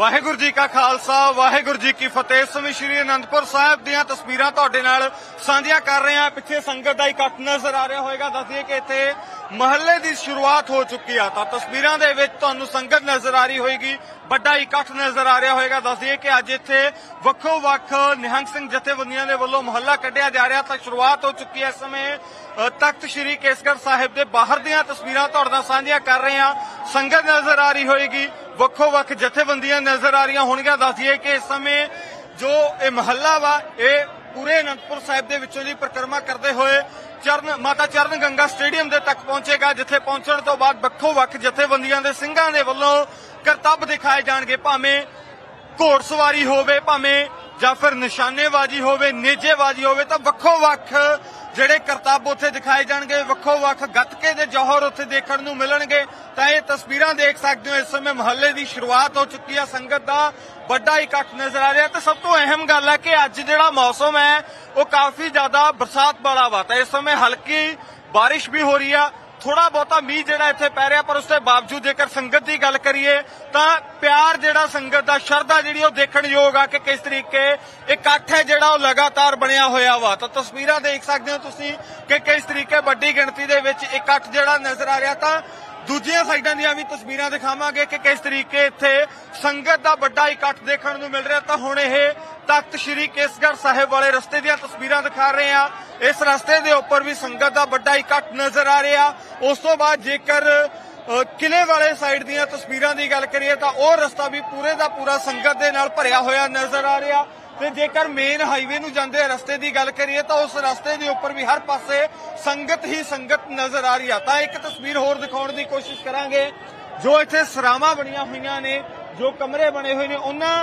ਵਾਹਿਗੁਰੂ ਜੀ ਕਾ ਖਾਲਸਾ, ਵਾਹਿਗੁਰੂ ਜੀ ਕੀ ਫਤਿਹ। ਸਮੇਂ ਸ਼੍ਰੀ ਅਨੰਦਪੁਰ ਸਾਹਿਬ ਦੀਆਂ ਤਸਵੀਰਾਂ ਤੁਹਾਡੇ ਨਾਲ ਸਾਂਝੀਆਂ ਕਰ ਰਹੇ ਹਾਂ। ਪਿੱਛੇ ਸੰਗਤ ਦਾ ਇਕੱਠ ਨਜ਼ਰ ਆ ਰਿਹਾ ਹੋਵੇਗਾ। ਦੱਸਦੀਏ ਕਿ ਇੱਥੇ ਮਹੱਲੇ ਦੀ ਸ਼ੁਰੂਆਤ ਹੋ ਚੁੱਕੀ ਆ। ਤਾਂ ਤਸਵੀਰਾਂ ਦੇ ਵਿੱਚ ਤੁਹਾਨੂੰ ਸੰਗਤ ਨਜ਼ਰ ਆ ਰਹੀ ਹੋਏਗੀ ਵੱਡਾ ਇਕੱਠ ਨਜ਼ਰ ਆ ਰਿਹਾ ਹੋਵੇਗਾ। ਦੱਸਦੀਏ ਕਿ ਅੱਜ ਇੱਥੇ ਵੱਖੋ ਵੱਖ ਨਿਹੰਗ ਸਿੰਘ ਜਥੇਬੰਦੀਆਂ ਦੇ ਵੱਲੋਂ ਮਹੱਲਾ ਕੱਢਿਆ ਜਾ ਰਿਹਾ। ਤਾਂ ਸ਼ੁਰੂਆਤ ਹੋ ਚੁੱਕੀ ਹੈ ਇਸ ਸਮੇਂ। ਤਖਤ ਸ੍ਰੀ ਕੇਸਗੜ ਸਾਹਿਬ ਦੇ ਬਾਹਰ ਦੀਆਂ ਤਸਵੀਰਾਂ ਤੁਹਾਡੇ ਨਾਲ ਸਾਂਝੀਆਂ ਕਰ ਰਹੇ ਹਾਂ। ਸੰਗਤ ਨਜ਼ਰ ਆ ਰਹੀ ਹੋਏਗੀ ਵੱਖੋ ਵੱਖ ਜਥੇਬੰਦੀਆਂ ਨਜ਼ਰ ਆ ਰਹੀਆਂ ਹੋਣਗੀਆਂ। ਦੱਸਦੀਏ ਕਿ ਇਸ ਸਮੇਂ ਜੋ ਇਹ ਮਹੱਲਾ ਵਾ, ਇਹ ਪੂਰੇ ਅਨੰਦਪੁਰ ਸਾਹਿਬ ਦੇ ਵਿੱਚੋਂ ਦੀ ਪਰਿਕਰਮਾ ਕਰਦੇ ਹੋਏ ਚਰਨ, ਮਾਤਾ ਚਰਨ ਗੰਗਾ ਸਟੇਡੀਅਮ ਦੇ ਤੱਕ ਪਹੁੰਚੇਗਾ, ਜਿੱਥੇ ਪਹੁੰਚਣ ਤੋਂ ਬਾਅਦ ਵੱਖੋ ਵੱਖ ਜਥੇਬੰਦੀਆਂ ਦੇ ਸਿੰਘਾਂ ਦੇ ਵੱਲੋਂ ਕਰਤੱਵ ਦਿਖਾਏ ਜਾਣਗੇ। ਭਾਵੇਂ ਘੋੜ ਸਵਾਰੀ ਹੋਵੇ, ਭਾਵੇਂ ਜਾਂ ਫਿਰ ਨਿਸ਼ਾਨੇਬਾਜ਼ੀ ਹੋਵੇ, ਨੇਜੇਬਾਜ਼ੀ ਹੋਵੇ, ਤਾਂ ਵੱਖੋ ਵੱਖ ਜਿਹੜੇ ਕਰਤੱਵ ਉੱਥੇ ਦਿਖਾਏ ਜਾਣਗੇ, ਵੱਖੋ ਵੱਖ ਗੱਤਕੇ ਦੇ ਜੌਹਰ ਉੱਥੇ ਦੇਖਣ ਨੂੰ ਮਿਲਣਗੇ। ਤਾਂ ਇਹ ਤਸਵੀਰਾਂ ਦੇਖ ਸਕਦੇ ਹੋ, ਇਸ ਸਮੇਂ ਮਹੱਲੇ ਦੀ ਸ਼ੁਰੂਆਤ ਹੋ ਚੁੱਕੀ ਹੈ ਸੰਗਤ ਦਾ ਵੱਡਾ ਇਕੱਠ ਨਜ਼ਰ ਆ ਰਿਹਾ। ਤੇ ਸਭ ਤੋਂ ਅਹਿਮ ਗੱਲ ਹੈ ਕਿ ਅੱਜ ਜਿਹੜਾ ਮੌਸਮ ਹੈ, ਉਹ ਕਾਫੀ ਜ਼ਿਆਦਾ ਬਰਸਾਤ ਵਾਲਾ ਵਾ ਤਾਂ ਇਸ ਸਮੇਂ ਹਲਕੀ ਬਾਰਿਸ਼ ਵੀ ਹੋ ਰਹੀ ਆ ਥੋੜਾ ਬਹੁਤਾ ਮੀਂਹ ਜਿਹੜਾ ਇੱਥੇ ਪੈ ਰਿਹਾ, ਪਰ ਉਸ ਦੇ ਬਾਵਜੂਦ ਜੇਕਰ ਸੰਗਤ ਦੀ ਗੱਲ ਕਰੀਏ, ਤਾਂ ਪਿਆਰ ਜਿਹੜਾ ਸੰਗਤ ਦਾ, ਸ਼ਰਧਾ ਜਿਹੜੀ ਉਹ ਦੇਖਣ ਯੋਗ ਆ ਕਿ ਕਿਸ ਤਰੀਕੇ ਇਕੱਠ ਹੈ ਜਿਹੜਾ ਉਹ ਲਗਾਤਾਰ ਬਣਿਆ ਹੋਇਆ ਵਾ। ਤਾਂ ਤਸਵੀਰਾਂ ਦੇਖ ਸਕਦੇ ਹੋ ਤੁਸੀਂ ਕਿ ਕਿਸ ਤਰੀਕੇ ਵੱਡੀ ਗਿਣਤੀ ਦੇ ਵਿੱਚ ਇਕੱਠ ਜਿਹੜਾ ਨਜ਼ਰ ਆ ਰਿਹਾ, ਤਾਂ ਦੂਜੀਆਂ ਸਾਈਡਾਂ ਦੀਆਂ ਵੀ ਤਸਵੀਰਾਂ ਦਿਖਾਵਾਂਗੇ ਕਿ ਕਿਸ ਤਰੀਕੇ ਇੱਥੇ ਸੰਗਤ ਦਾ ਵੱਡਾ ਇਕੱਠ ਦੇਖਣ ਨੂੰ ਮਿਲ ਰਿਹਾ ਤਾਂ ਹੁਣ ਇਹ ਤਖਤ ਸ੍ਰੀ ਕੇਸਗੜ੍ਹ ਸਾਹਿਬ ਵਾਲੇ ਰਸਤੇ ਦੀਆਂ ਤਸਵੀਰਾਂ ਦਿਖਾ ਰਹੇ ਆ ਇਸ ਰਸਤੇ ਦੇ ਉੱਪਰ ਵੀ ਸੰਗਤ ਦਾ ਵੱਡਾ ਇਕੱਠ ਨਜ਼ਰ ਆ ਰਿਹਾ। ਉਸ ਤੋਂ ਬਾਅਦ ਜੇਕਰ ਅ, ਕਿਲੇ ਵਾਲੇ ਸਾਈਡ ਦੀਆਂ ਤਸਵੀਰਾਂ ਦੀ ਗੱਲ ਕਰੀਏ ਤਾਂ ਉਹ ਰਸਤਾ ਵੀ ਪੂਰੇ ਦਾ ਪੂਰਾ ਸੰਗਤ ਦੇ ਨਾਲ ਭਰਿਆ ਹੋਇਆ ਨਜ਼ਰ ਆ ਰਿਹਾ। ਤੇ ਜੇਕਰ ਮੇਨ ਹਾਈਵੇ ਨੂੰ ਜਾਂਦੇ ਰਸਤੇ ਦੀ ਗੱਲ ਕਰੀਏ ਤਾਂ ਉਸ ਰਸਤੇ ਦੇ ਉੱਪਰ ਵੀ ਹਰ ਪਾਸੇ ਸੰਗਤ ਹੀ ਸੰਗਤ ਨਜ਼ਰ ਆ ਰਹੀ ਆ। ਤਾਂ ਇੱਕ ਤਸਵੀਰ ਹੋਰ ਦਿਖਾਉਣ ਦੀ ਕੋਸ਼ਿਸ਼ ਕਰਾਂਗੇ। ਜੋ ਇੱਥੇ ਸਰਾਵਾਂ ਬਣੀਆਂ ਹੋਈਆਂ ਨੇ, ਜੋ ਕਮਰੇ ਬਣੇ ਹੋਏ ਨੇ, ਉਹਨਾਂ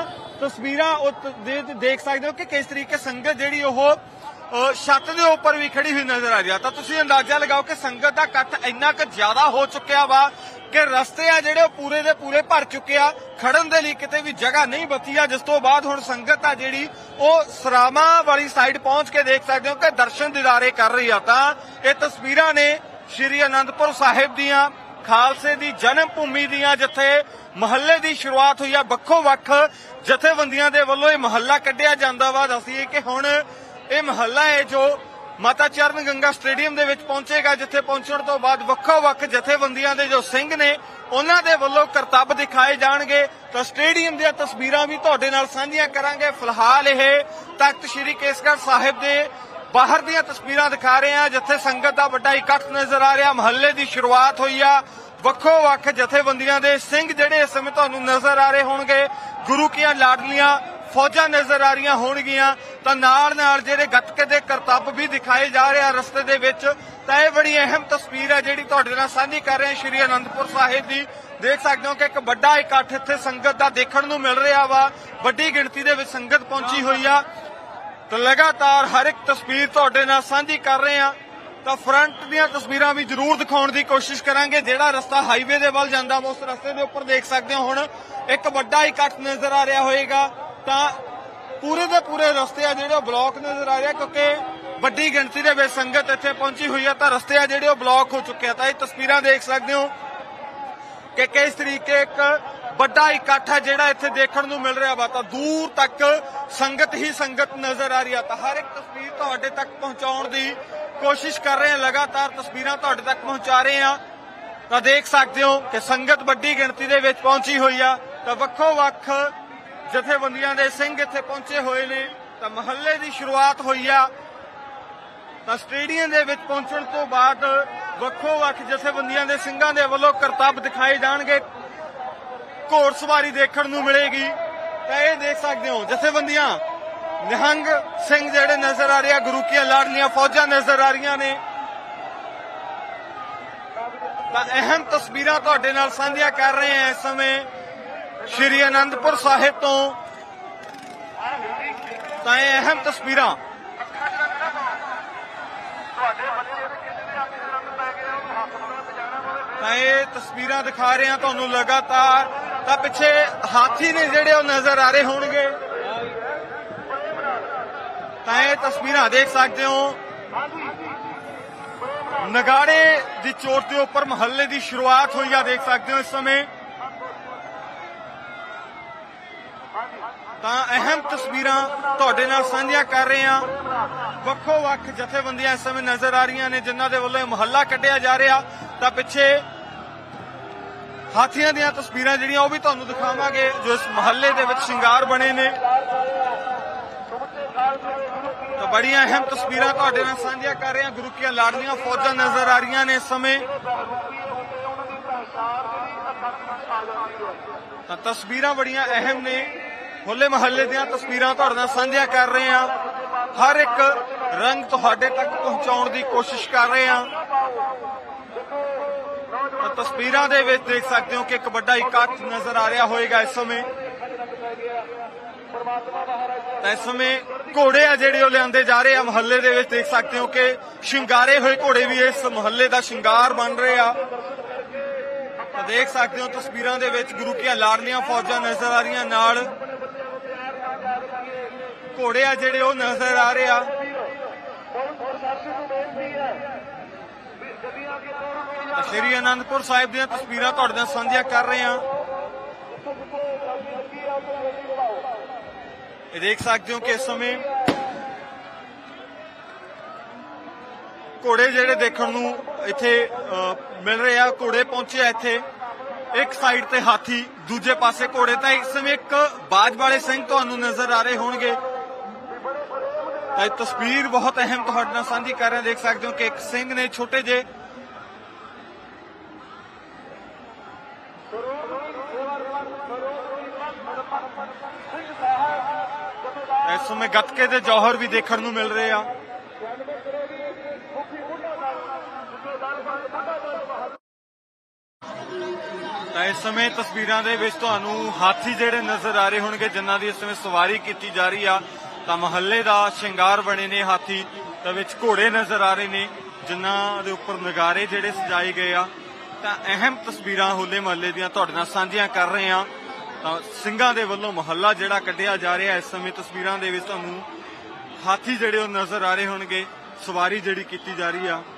ਤਸਵੀਰਾਂ ਉਹ ਦੇਖ ਸਕਦੇ ਹੋ ਕਿ ਕਿਸ ਤਰੀਕੇ ਸੰਗਤ ਜਿਹੜੀ ਉਹ ਛੱਤ ਦੇ ਉੱਪਰ ਵੀ ਖੜੀ ਹੋਈ ਨਜ਼ਰ ਆ ਰਹੀ ਆ। ਤਾਂ ਤੁਸੀਂ ਅੰਦਾਜ਼ਾ ਲਗਾਓ ਕਿ ਸੰਗਤ ਦਾ ਇਕੱਠ ਇੰਨਾ ਕੁ ਜ਼ਿਆਦਾ ਹੋ ਚੁੱਕਿਆ ਵਾ ਕਿ ਰਸਤੇ ਆ ਜਿਹੜੇ ਉਹ ਪੂਰੇ ਦੇ ਪੂਰੇ ਭਰ ਚੁੱਕੇ ਆ, ਖੜਨ ਦੇ ਲਈ ਕਿਤੇ ਵੀ ਜਗ੍ਹਾ ਨਹੀਂ ਬਚੀ ਆ, ਜਿਸ ਤੋਂ ਬਾਅਦ ਹੁਣ ਸੰਗਤ ਆ ਜਿਹੜੀ ਉਹ ਸਰਾਵਾਂ ਵਾਲੀ ਸਾਈਡ ਪਹੁੰਚ ਕੇ ਦੇਖ ਸਕਦੇ ਹੋ ਕਿ ਦਰਸ਼ਨ ਦਿਦਾਰੇ ਕਰ ਰਹੀ ਆ ਤਾਂ ਇਹ ਤਸਵੀਰਾਂ ਨੇ ਸ਼੍ਰੀ ਅਨੰਦਪੁਰ ਸਾਹਿਬ ਦੀਆਂ, ਖਾਲਸੇ ਦੀ ਜਨਮ ਭੂਮੀ ਦੀਆਂ, ਜਿੱਥੇ ਮਹੱਲੇ ਦੀ ਸ਼ੁਰੂਆਤ ਹੋਈ ਆ, ਵੱਖੋ ਵੱਖ ਜਥੇਬੰਦੀਆਂ ਦੇ ਵੱਲੋਂ ਇਹ ਮਹੱਲਾ ਕੱਢਿਆ ਜਾਂਦਾ ਵਾ। ਦੱਸੀਏ ਕਿ ਹੁਣ ਇਹ ਮਹੱਲਾ ਹੈ ਜੋ ਮਾਤਾ ਚਰਨ ਗੰਗਾ ਸਟੇਡੀਅਮ ਦੇ ਵਿੱਚ ਪਹੁੰਚੇਗਾ, ਜਿੱਥੇ ਪਹੁੰਚਣ ਤੋਂ ਬਾਅਦ ਵੱਖੋ ਵੱਖ ਜਥੇਬੰਦੀਆਂ ਦੇ ਜੋ ਸਿੰਘ ਨੇ, ਉਹਨਾਂ ਦੇ ਵੱਲੋਂ ਕਰਤੱਵ ਦਿਖਾਏ ਜਾਣਗੇ। ਤਾਂ ਸਟੇਡੀਅਮ ਦੀਆਂ ਤਸਵੀਰਾਂ ਵੀ ਤੁਹਾਡੇ ਨਾਲ ਸਾਂਝੀਆਂ ਕਰਾਂਗੇ। ਫਿਲਹਾਲ ਇਹ ਤਖਤ ਸ੍ਰੀ ਕੇਸਗੜ੍ਹ ਸਾਹਿਬ ਦੇ ਬਾਹਰ ਦੀਆਂ ਤਸਵੀਰਾਂ ਦਿਖਾ ਰਹੇ ਹਾਂ, ਜਿੱਥੇ ਸੰਗਤ ਦਾ ਵੱਡਾ ਇਕੱਠ ਨਜ਼ਰ ਆ ਰਿਹਾ। ਮਹੱਲੇ ਦੀ ਸ਼ੁਰੂਆਤ ਹੋਈ ਆ। ਵੱਖੋ ਵੱਖ ਜਥੇਬੰਦੀਆਂ ਦੇ ਸਿੰਘ ਜਿਹੜੇ ਇਸ ਸਮੇਂ ਤੁਹਾਨੂੰ ਨਜ਼ਰ ਆ ਰਹੇ ਹੋਣਗੇ। ਗੁਰੂ ਕੀਆਂ ਲਾਡਲੀਆਂ ਫੌਜਾਂ ਨਜ਼ਰ ਆ ਰਹੀਆਂ ਹੋਣਗੀਆਂ। ਤਾਂ ਨਾਲ ਨਾਲ ਜਿਹੜੇ ਗੱਤਕੇ ਦੇ ਕਰਤੱਬ ਵੀ ਦਿਖਾਏ ਜਾ ਰਹੇ ਆ ਰਸਤੇ ਦੇ ਵਿੱਚ, ਤਾਂ ਇਹ ਬੜੀ ਅਹਿਮ ਤਸਵੀਰ ਹੈ ਜਿਹੜੀ ਤੁਹਾਡੇ ਨਾਲ ਸਾਂਝੀ ਕਰ ਰਹੇ ਹਾਂ ਸ਼੍ਰੀ ਅਨੰਦਪੁਰ ਸਾਹਿਬ ਦੀ। ਦੇਖ ਸਕਦੇ ਹੋ ਕਿ ਇੱਕ ਵੱਡਾ ਇਕੱਠ ਇੱਥੇ ਸੰਗਤ ਦਾ ਦੇਖਣ ਨੂੰ ਮਿਲ ਰਿਹਾ ਵਾ। ਵੱਡੀ ਗਿਣਤੀ ਦੇ ਵਿੱਚ ਸੰਗਤ ਪਹੁੰਚੀ ਹੋਈ ਆ। ਤਾਂ ਲਗਾਤਾਰ ਹਰ ਇੱਕ ਤਸਵੀਰ ਤੁਹਾਡੇ ਨਾਲ ਸਾਂਝੀ ਕਰ ਰਹੇ ਆ ਤਾਂ ਫਰੰਟ ਦੀਆਂ ਤਸਵੀਰਾਂ ਵੀ ਜ਼ਰੂਰ ਦਿਖਾਉਣ ਦੀ ਕੋਸ਼ਿਸ਼ ਕਰਾਂਗੇ। ਜਿਹੜਾ ਰਸਤਾ ਹਾਈਵੇ ਦੇ ਵੱਲ ਜਾਂਦਾ ਵਾ ਉਸ ਰਸਤੇ ਦੇ ਉੱਪਰ ਦੇਖ ਸਕਦੇ ਹੋ ਹੁਣ ਇੱਕ ਵੱਡਾ ਇਕੱਠ ਨਜ਼ਰ ਆ ਰਿਹਾ ਹੋਏਗਾ। ਤਾਂ ਪੂਰੇ ਦੇ ਪੂਰੇ ਰਸਤੇ ਆ ਜਿਹੜੇ ਉਹ ਬਲੌਕ ਨਜ਼ਰ ਆ ਰਿਹਾ ਕਿਉਂਕਿ ਵੱਡੀ ਗਿਣਤੀ ਦੇ ਵਿੱਚ ਸੰਗਤ ਇੱਥੇ ਪਹੁੰਚੀ ਹੋਈ ਆ, ਤਾਂ ਰਸਤੇ ਆ ਜਿਹੜੇ ਉਹ ਬਲੌਕ ਹੋ ਚੁੱਕੇ ਆ। ਤਾਂ ਇਹ ਤਸਵੀਰਾਂ ਦੇਖ ਸਕਦੇ ਹੋ ਕਿ ਕਿਸ ਤਰੀਕੇ ਇੱਕ ਵੱਡਾ ਇਕੱਠ ਹੈ ਜਿਹੜਾ ਇੱਥੇ ਦੇਖਣ ਨੂੰ ਮਿਲ ਰਿਹਾ ਵਾ। ਤਾਂ ਦੂਰ ਤੱਕ ਸੰਗਤ ਹੀ ਸੰਗਤ ਨਜ਼ਰ ਆ ਰਹੀ ਆ। ਤਾਂ ਹਰ ਇੱਕ ਤਸਵੀਰ ਤੁਹਾਡੇ ਤੱਕ ਪਹੁੰਚਾਉਣ ਦੀ ਕੋਸ਼ਿਸ਼ ਕਰ ਰਹੇ ਹਾਂ ਲਗਾਤਾਰ ਤਸਵੀਰਾਂ ਤੁਹਾਡੇ ਤੱਕ ਪਹੁੰਚਾ ਰਹੇ ਹਾਂ ਤਾਂ ਦੇਖ ਸਕਦੇ ਹੋ ਕਿ ਸੰਗਤ ਵੱਡੀ ਗਿਣਤੀ ਦੇ ਵਿੱਚ ਪਹੁੰਚੀ ਹੋਈ ਆ। ਤਾਂ ਵੱਖੋ ਵੱਖ ਜਥੇਬੰਦੀਆਂ ਦੇ ਸਿੰਘ ਇੱਥੇ ਪਹੁੰਚੇ ਹੋਏ ਨੇ, ਤਾਂ ਮਹੱਲੇ ਦੀ ਸ਼ੁਰੂਆਤ ਹੋਈ ਆ। ਤਾਂ ਸਟੇਡੀਅਮ ਦੇ ਵਿੱਚ ਪਹੁੰਚਣ ਤੋਂ ਬਾਅਦ ਵੱਖੋ ਵੱਖ ਜਥੇਬੰਦੀਆਂ ਦੇ ਸਿੰਘਾਂ ਦੇ ਵੱਲੋਂ ਕਰਤੱਵ ਦਿਖਾਏ ਜਾਣਗੇ। ਘੋੜਸਵਾਰੀ ਦੇਖਣ ਨੂੰ ਮਿਲੇਗੀ। ਤਾਂ ਇਹ ਦੇਖ ਸਕਦੇ ਹੋ, ਜਥੇਬੰਦੀਆਂ, ਨਿਹੰਗ ਸਿੰਘ ਜਿਹੜੇ ਨਜ਼ਰ ਆ ਰਹੇ ਆ, ਗੁਰੂ ਕੀਆਂ ਲਾਡਲੀਆਂ ਫੌਜਾਂ ਨਜ਼ਰ ਆ ਰਹੀਆਂ ਨੇ। ਤਾਂ ਅਹਿਮ ਤਸਵੀਰਾਂ ਤੁਹਾਡੇ ਨਾਲ ਸਾਂਝੀਆਂ ਕਰ ਰਹੇ ਹਾਂ ਇਸ ਸਮੇਂ। ਸ਼੍ਰੀ ਅਨੰਦਪੁਰ ਸਾਹਿਬ ਤੋਂ ਤਾਂ ਇਹ ਅਹਿਮ ਤਸਵੀਰਾਂ। ਤਾਂ ਇਹ ਤਸਵੀਰਾਂ ਦਿਖਾ ਰਹੇ ਹਾਂ ਤੁਹਾਨੂੰ ਲਗਾਤਾਰ। ਤਾਂ ਪਿੱਛੇ ਹਾਥੀ ਨੇ ਜਿਹੜੇ ਉਹ ਨਜ਼ਰ ਆ ਰਹੇ ਹੋਣਗੇ। ਤਾਂ ਇਹ ਤਸਵੀਰਾਂ ਦੇਖ ਸਕਦੇ ਹੋ। ਨਗਾੜੇ ਦੀ ਚੋਟ ਦੇ ਉੱਪਰ ਮਹੱਲੇ ਦੀ ਸ਼ੁਰੂਆਤ ਹੋਈ ਆ, ਦੇਖ ਸਕਦੇ ਹੋ ਇਸ ਸਮੇਂ। ਤਾਂ ਅਹਿਮ ਤਸਵੀਰਾਂ ਤੁਹਾਡੇ ਨਾਲ ਸਾਂਝੀਆਂ ਕਰ ਰਹੇ ਹਾਂ। ਵੱਖੋ ਵੱਖ ਜਥੇਬੰਦੀਆਂ ਇਸ ਸਮੇਂ ਨਜ਼ਰ ਆ ਰਹੀਆਂ ਨੇ, ਜਿਨ੍ਹਾਂ ਦੇ ਵੱਲੋਂ ਇਹ ਮੁਹੱਲਾ ਕੱਢਿਆ ਜਾ ਰਿਹਾ। ਤਾਂ ਪਿੱਛੇ ਹਾਥੀਆਂ ਦੀਆਂ ਤਸਵੀਰਾਂ ਜਿਹੜੀਆਂ, ਉਹ ਵੀ ਤੁਹਾਨੂੰ ਦਿਖਾਵਾਂਗੇ, ਜੋ ਇਸ ਮੁਹੱਲੇ ਦੇ ਵਿੱਚ ਸ਼ਿੰਗਾਰ ਬਣੇ ਨੇ। ਤਾਂ ਬੜੀਆਂ ਅਹਿਮ ਤਸਵੀਰਾਂ ਤੁਹਾਡੇ ਨਾਲ ਸਾਂਝੀਆਂ ਕਰ ਰਹੇ ਹਾਂ। ਗੁਰੂ ਕੀਆਂ ਲਾਡਲੀਆਂ ਫੌਜਾਂ ਨਜ਼ਰ ਆ ਰਹੀਆਂ ਨੇ ਇਸ ਸਮੇਂ। ਤਾਂ ਤਸਵੀਰਾਂ ਬੜੀਆਂ ਅਹਿਮ ਨੇ। ਹੋਲੇ ਮਹੱਲੇ ਦੀਆਂ ਤਸਵੀਰਾਂ ਤੁਹਾਡੇ ਨਾਲ ਸਾਂਝੀਆਂ ਕਰ ਰਹੇ ਹਾਂ। ਹਰ ਇੱਕ ਰੰਗ ਤੁਹਾਡੇ ਤੱਕ ਪਹੁੰਚਾਉਣ ਦੀ ਕੋਸ਼ਿਸ਼ ਕਰ ਰਹੇ ਹਾਂ। ਤਸਵੀਰਾਂ ਦੇ ਵਿੱਚ ਦੇਖ ਸਕਦੇ ਹੋ ਕਿ ਇੱਕ ਵੱਡਾ ਇਕੱਠ ਨਜ਼ਰ ਆ ਰਿਹਾ ਹੋਵੇਗਾ ਇਸ ਸਮੇਂ। ਤਾਂ ਇਸ ਸਮੇਂ ਘੋੜੇ ਆ ਜਿਹੜੇ ਉਹ ਲਿਆਂਦੇ ਜਾ ਰਹੇ ਆ ਮੁਹੱਲੇ ਦੇ ਵਿੱਚ। ਦੇਖ ਸਕਦੇ ਹੋ ਕਿ ਸ਼ਿੰਗਾਰੇ ਹੋਏ ਘੋੜੇ ਵੀ ਇਸ ਮੁਹੱਲੇ ਦਾ ਸ਼ਿੰਗਾਰ ਬਣ ਰਹੇ ਆ। ਤਾਂ ਦੇਖ ਸਕਦੇ ਹੋ ਤਸਵੀਰਾਂ ਦੇ ਵਿੱਚ ਗੁਰੂ ਕੀਆਂ ਲਾਡਲੀਆਂ ਫੌਜਾਂ ਨਜ਼ਰ ਆ ਰਹੀਆਂ ਨਾਲ। ਘੋੜੇ ਆ ਜਿਹੜੇ ਉਹ ਨਜ਼ਰ ਆ ਰਹੇ ਆ। ਸ਼੍ਰੀ ਅਨੰਦਪੁਰ ਸਾਹਿਬ ਦੀਆਂ ਤਸਵੀਰਾਂ ਤੁਹਾਡੇ ਨਾਲ ਸਾਂਝੀਆਂ ਕਰ ਰਹੇ ਹਾਂ। ਇਹ ਦੇਖ ਸਕਦੇ ਹੋ ਕਿ ਇਸ ਸਮੇਂ ਘੋੜੇ ਜਿਹੜੇ ਦੇਖਣ ਨੂੰ ਇੱਥੇ ਮਿਲ ਰਹੇ ਆ। ਘੋੜੇ ਪਹੁੰਚੇ ਆ ਇੱਥੇ। ਇੱਕ ਸਾਈਡ ਤੇ ਹਾਥੀ, ਦੂਜੇ ਪਾਸੇ ਘੋੜੇ। ਤਾਂ ਇਸ ਸਮੇਂ ਇੱਕ ਬਾਜ ਵਾਲੇ ਸਿੰਘ ਤੁਹਾਨੂੰ ਨਜ਼ਰ ਆ ਰਹੇ ਹੋਣਗੇ। ਇਹ ਤਸਵੀਰ ਬਹੁਤ ਅਹਿਮ ਤੁਹਾਡੇ ਨਾਲ ਸਾਂਝੀ ਕਰ ਰਹੇ ਦੇਖ ਸਕਦੇ ਹੋ ਕਿ ਇੱਕ ਸਿੰਘ ਨੇ ਛੋਟੇ ਜਿਹੇ ਇਸ ਸਮੇਂ ਗੱਤਕੇ ਦੇ ਜੌਹਰ ਵੀ ਦੇਖਣ ਨੂੰ ਮਿਲ ਰਹੇ ਆ। ਤਾਂ ਇਸ ਸਮੇਂ ਤਸਵੀਰਾਂ ਦੇ ਵਿੱਚ ਤੁਹਾਨੂੰ ਹਾਥੀ ਜਿਹੜੇ ਨਜ਼ਰ ਆ ਰਹੇ ਹੋਣਗੇ, ਜਿਨ੍ਹਾਂ ਦੀ ਇਸ ਸਮੇਂ ਸਵਾਰੀ ਕੀਤੀ ਜਾ ਰਹੀ ਆ। ਤਾਂ ਮਹੱਲੇ ਦਾ ਸ਼ਿੰਗਾਰ ਬਣੇ ਨੇ ਹਾਥੀ ਤਾਂ ਵਿੱਚ ਘੋੜੇ ਨਜ਼ਰ ਆ ਰਹੇ ਨੇ, ਜਿਨ੍ਹਾਂ ਦੇ ਉੱਪਰ ਨਗਾਰੇ ਜਿਹੜੇ ਸਜਾਏ ਗਏ ਆ। ਤਾਂ ਅਹਿਮ ਤਸਵੀਰਾਂ ਹੋਲੇ ਮਹੱਲੇ ਦੀਆਂ ਤੁਹਾਡੇ ਨਾਲ ਸਾਂਝੀਆਂ ਕਰ ਰਹੇ ਆ ਤਾਂ ਸਿੰਘਾਂ ਦੇ ਵੱਲੋਂ ਮਹੱਲਾ ਜਿਹੜਾ ਕੱਢਿਆ ਜਾ ਰਿਹਾ ਇਸ ਸਮੇਂ ਤਸਵੀਰਾਂ ਦੇ ਵਿੱਚ ਤੁਹਾਨੂੰ ਹਾਥੀ ਜਿਹੜੇ ਉਹ ਨਜ਼ਰ ਆ ਰਹੇ ਹੋਣਗੇ, ਸਵਾਰੀ ਜਿਹੜੀ ਕੀਤੀ ਜਾ ਰਹੀ ਆ।